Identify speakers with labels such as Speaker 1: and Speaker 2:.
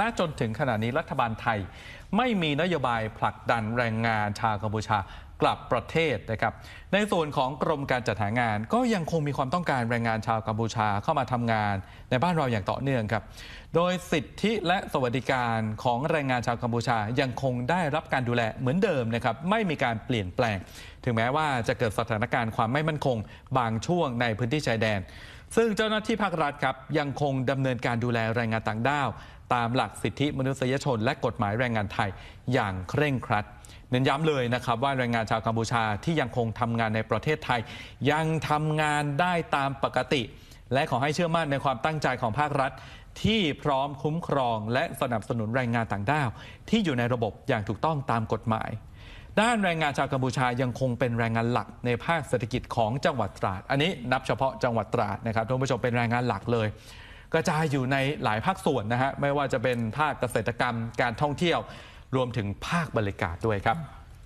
Speaker 1: ณจนถึงขณะนี้รัฐบาลไทย ไม่มีนโยบายผลักดันแรงงานชาวกัมพูชากลับประเทศนะครับ ในส่วนของกรมการจัดหางาน ก็ยังคงมีความต้องการแรงงานชาวกัมพูชาเข้ามาทำงาน ในบ้านเราอย่างต่อเนื่องครับ โดยสิทธิและสวัสดิการของแรงงานชาวกัมพูชายังคงได้รับการดูแลเหมือนเดิมนะครับไม่มีการเปลี่ยนแปลง ถึงแม้ว่าจะเกิดสถานการณ์ความไม่มั่นคง บางช่วงในพื้นที่ชายแดน ซึ่งเจ้าหน้าที่ภาครัฐครับยังคงดำเนินการดูแลแรงงานต่างด้าว ตามหลักสิทธิมนุษยชน และกฎหมายแรงงานไทยอย่างเคร่งครัด เน้นย้ำเลยนะครับว่าแรงงานชาวกัมพูชาที่ยังคงทำงานในประเทศไทย ยังทำงานได้ตามปกติ และขอให้เชื่อมั่นในความตั้งใจของภาครัฐ ที่พร้อมคุ้มครอง และสนับสนุนแรงงานต่างด้าว ที่อยู่ในระบบอย่างถูกต้องตามกฎหมาย ด้านแรงงานชาวกัมพูชายังคงเป็นแรงงานหลักในภาคเศรษฐกิจของจังหวัดตราด อันนี้นับเฉพาะจังหวัดตราดนะครับท่านผู้ชมเป็นแรงงานหลักเลย กระจายอยู่ในหลายภาคส่วนนะฮะไม่ว่าจะเป็นภาคเกษตรกรรมการท่องเที่ยว รวมถึงภาคบริการด้วยครับ